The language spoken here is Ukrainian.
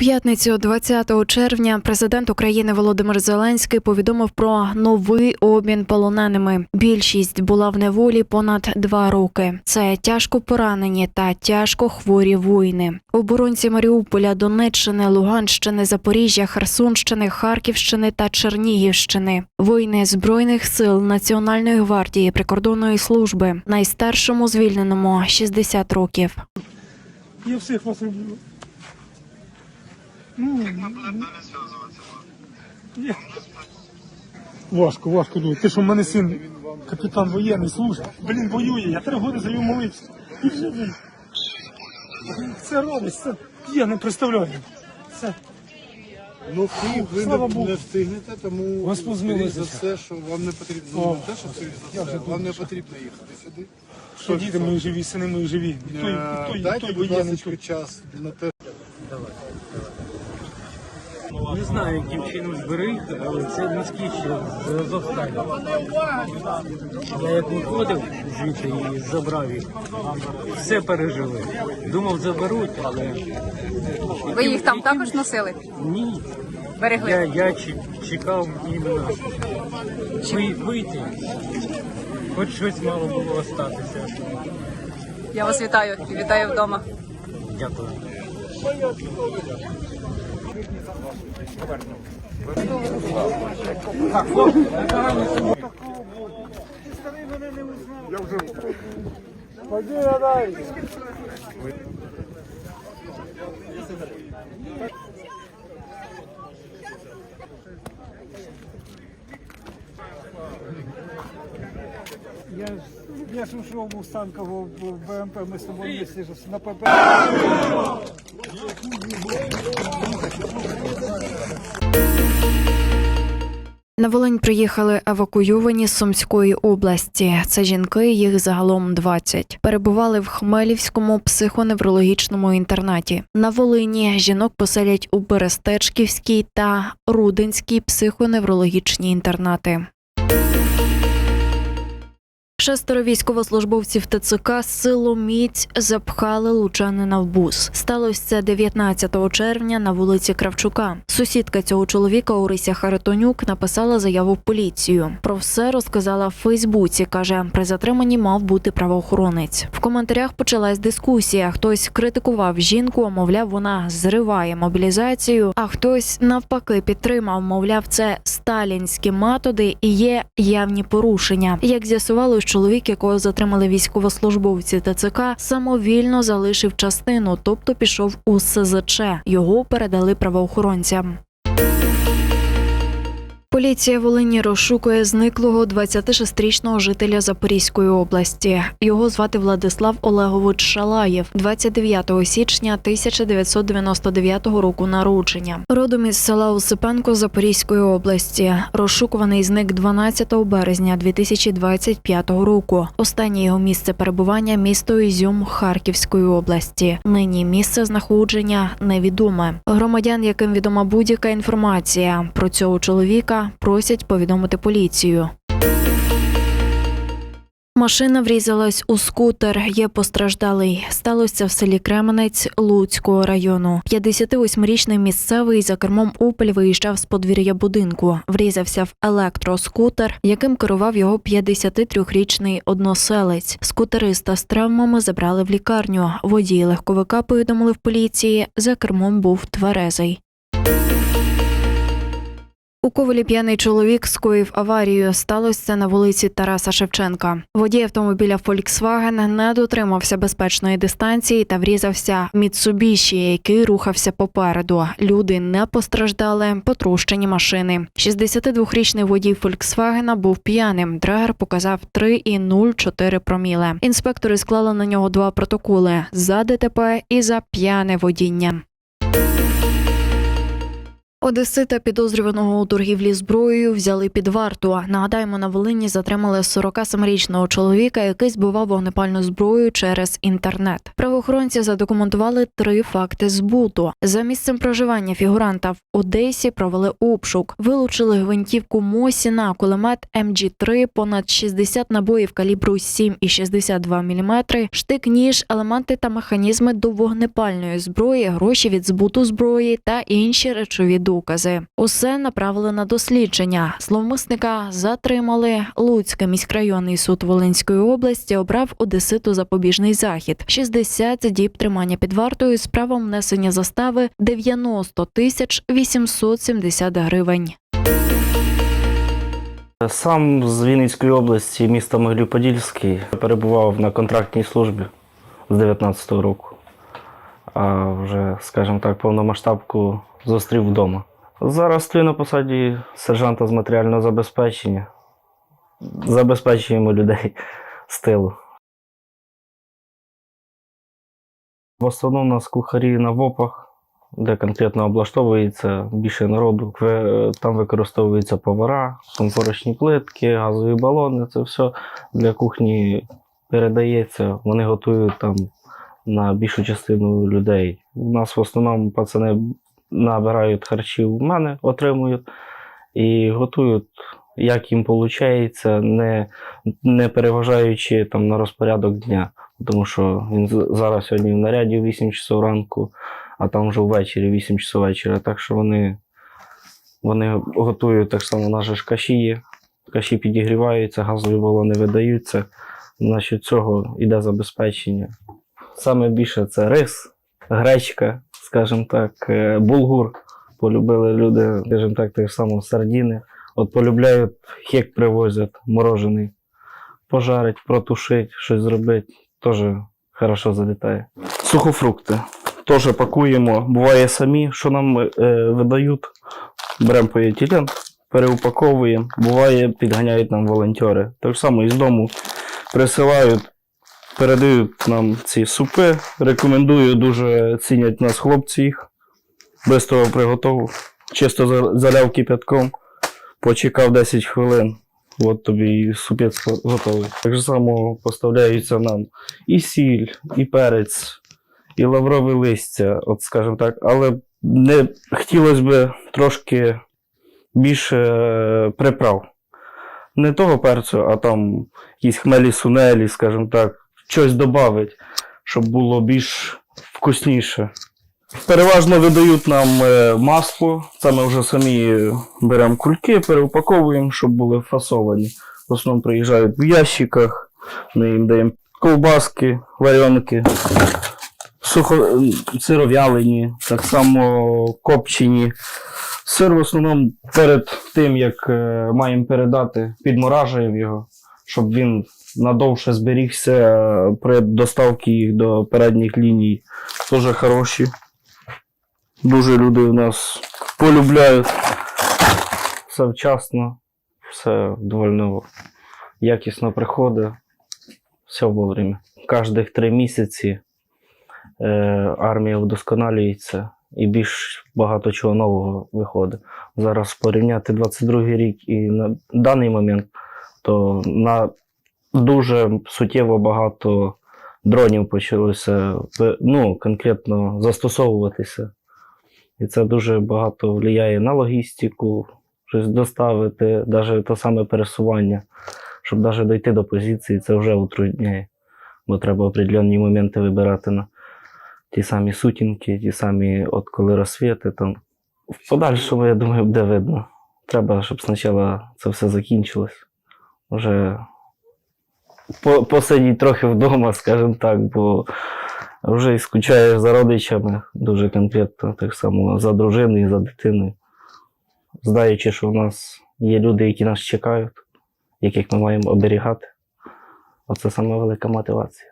п'ятницю, 20 червня, президент України Володимир Зеленський повідомив про новий обмін полоненими. Більшість була в неволі понад два роки. Це тяжко поранені та тяжко хворі воїни. Оборонці Маріуполя, Донеччини, Луганщини, Запоріжжя, Херсонщини, Харківщини та Чернігівщини. Воїни збройних сил Національної гвардії прикордонної служби, найстаршому звільненому 60 років. Я всіх вас люблю. Ну, я... Важко, важко дуже. Ти що в мене син, капітан воєнний, служить. Блін, воює, я три роки за нього молився. І блін. Це радість, це я не представляю. Це Ну, Київ ви Слава не, Богу. не встигнете, тому Господь скоріш змилуйся. за все, що вам не потрібно О, не те, що скоріш я за вже все, вам не потрібно їхати сюди. що діти мої живі, сини мої живі. І той, і Е, той, і Дайте, той будь воєнний. ласка, час на те, Не знаю, як дівчину зберіг, але це міський ще з Азовсталі. Я як виходив звідти і забрав їх, все пережили. Думав, заберуть, але Ви їх там також носили? ні. Берегли? Я, чекав іменно ви- вийти. Хоч щось мало було остатися. Я вас вітаю. Вітаю вдома. Дякую. Я ж я ж ушел у Станкового в БМП, мы с тобой вместе же на ПП. На Волинь приїхали евакуйовані з Сумської області. Це жінки, їх загалом 20. Перебували в Хмелівському психоневрологічному інтернаті. На Волині жінок поселять у Берестечківській та Рудинській психоневрологічні інтернати. Шестеро військовослужбовців ТЦК силоміць запхали лучанина в бус. Сталося це 19 червня на вулиці Кравчука. Сусідка цього чоловіка Орися Харитонюк написала заяву в поліцію. Про все розказала в Фейсбуці. каже, при затриманні мав бути правоохоронець. В коментарях почалась дискусія. Хтось критикував жінку, мовляв, вона зриває мобілізацію. А хтось навпаки підтримав, мовляв, це сталінські методи і є явні порушення. Як з'ясувалось, чоловік, якого затримали військовослужбовці ТЦК, самовільно залишив частину, тобто пішов у СЗЧ. Його передали правоохоронцям. Поліція Волині розшукує зниклого 26-річного жителя Запорізької області. Його звати Владислав Олегович Шалаєв, 29 січня 1999 року народження. Родом із села Осипенко Запорізької області. Розшукуваний зник 12 березня 2025 року. Останнє його місце перебування місто Ізюм Харківської області. Нині місце знаходження невідоме. Громадян, яким відома будь-яка інформація про цього чоловіка, просять повідомити поліцію. Машина врізалась у скутер. Є постраждалий. Сталося в селі Кременець Луцького району. 58-річний місцевий за кермом Опель виїжджав з подвір'я будинку. Врізався в електроскутер, яким керував його 53-річний односелець. Скутериста з травмами забрали в лікарню. Водій легковика повідомили в поліції. За кермом був тверезий. У Ковелі п'яний чоловік скоїв аварію. Сталося це на вулиці Тараса Шевченка. Водій автомобіля Volkswagen не дотримався безпечної дистанції та врізався Mitsubishi, який рухався попереду. Люди не постраждали, потрощені машини. 62-річний водій Volkswagen був п'яним. Драгер показав 3,04 проміле. Інспектори склали на нього два протоколи за ДТП і за п'яне водіння. Одесита, підозрюваного у торгівлі зброєю, взяли під варту. Нагадаємо, на Волині затримали 47-річного чоловіка, який збивав вогнепальну зброю через інтернет. Правоохоронці задокументували три факти збуту. За місцем проживання фігуранта в Одесі провели обшук, вилучили гвинтівку Мосіна, кулемет МГ-3, понад 60 набоїв калібру 7,62 мм, штик-ніж, елементи та механізми до вогнепальної зброї, гроші від збуту зброї та інші речові докази. Усе направили на дослідження. Зловмисника затримали. Луцький міськрайонний суд Волинської області обрав Одеситу запобіжний захід. 60 діб тримання під вартою з правом внесення застави 90 тисяч 870 гривень. Сам з Вінницької області, міста Могилів-Подільський, перебував на контрактній службі з 19-го року. А вже, скажімо так, повномасштабку зустрів вдома. Зараз стою на посаді сержанта з матеріального забезпечення. Забезпечуємо людей з тилу. В основному у нас кухарі на ВОПах, де конкретно облаштовується більше народу. Там використовуються повара, компорочні плитки, газові балони. Це все для кухні передається. Вони готують там на більшу частину людей. У нас в основному пацани набирають харчів в мене, отримують і готують, як їм виходить, не, не переважаючи там на розпорядок дня. Тому що він зараз сьогодні в наряді 8 часов ранку, а там вже ввечері, 8 часов вечора. Так що вони, вони готують так само наші ж каші є. Каші підігріваються, газові балони видаються. Значить, цього йде забезпечення. Саме більше це рис, гречка, скажімо так, е, булгур. Полюбили люди, скажімо так, так само сардіни. От полюбляють, хек привозять, морожений. Пожарить, протушить, щось зробити, теж хорошо залітає. Сухофрукти. Теж пакуємо. Буває самі, що нам е, видають. Беремо поліетилен, переупаковуємо. Буває, підганяють нам волонтери. Так само із дому присилають, передають нам ці супи. Рекомендую, дуже цінять нас хлопці їх. Без того приготував. Чисто заляв кипятком, почекав 10 хвилин. От тобі і супець готовий. Так само поставляються нам і сіль, і перець, і лаврове листя, от скажімо так. Але не хотілося б трошки більше е, приправ. Не того перцю, а там якісь хмелі сунелі, скажімо так, щось додати, щоб було більш вкусніше. Переважно видають нам е, масло. Це ми вже самі беремо кульки, переупаковуємо, щоб були фасовані. В основному приїжджають в ящиках, ми їм даємо ковбаски, вареники, сухо... сиров'ялені, так само копчені. Сир в основному перед тим, як е, маємо передати, підморажуємо його, щоб він надовше зберігся е, при доставці їх до передніх ліній. Дуже хороші. Дуже люди у нас полюбляють. Все вчасно, все доволі якісно приходить, все вовремя. Кожних три місяці е, армія вдосконалюється і більш багато чого нового виходить. Зараз порівняти 22 рік і на даний момент, то на дуже суттєво багато дронів почалося ну, конкретно застосовуватися. І це дуже багато впливає на логістику, щось доставити, навіть те саме пересування, щоб навіть дойти до позиції, це вже утрудняє. Бо треба определенні моменти вибирати на ті самі сутінки, ті самі, от коли розсвіти, там. В подальшому, я думаю, буде видно. Треба, щоб спочатку це все закінчилось. Вже по- посидіть трохи вдома, скажімо так, бо вже скучаєш за родичами дуже конкретно, так само за дружиною, за дитиною. Знаючи, що в нас є люди, які нас чекають, яких ми маємо оберігати. Оце саме велика мотивація.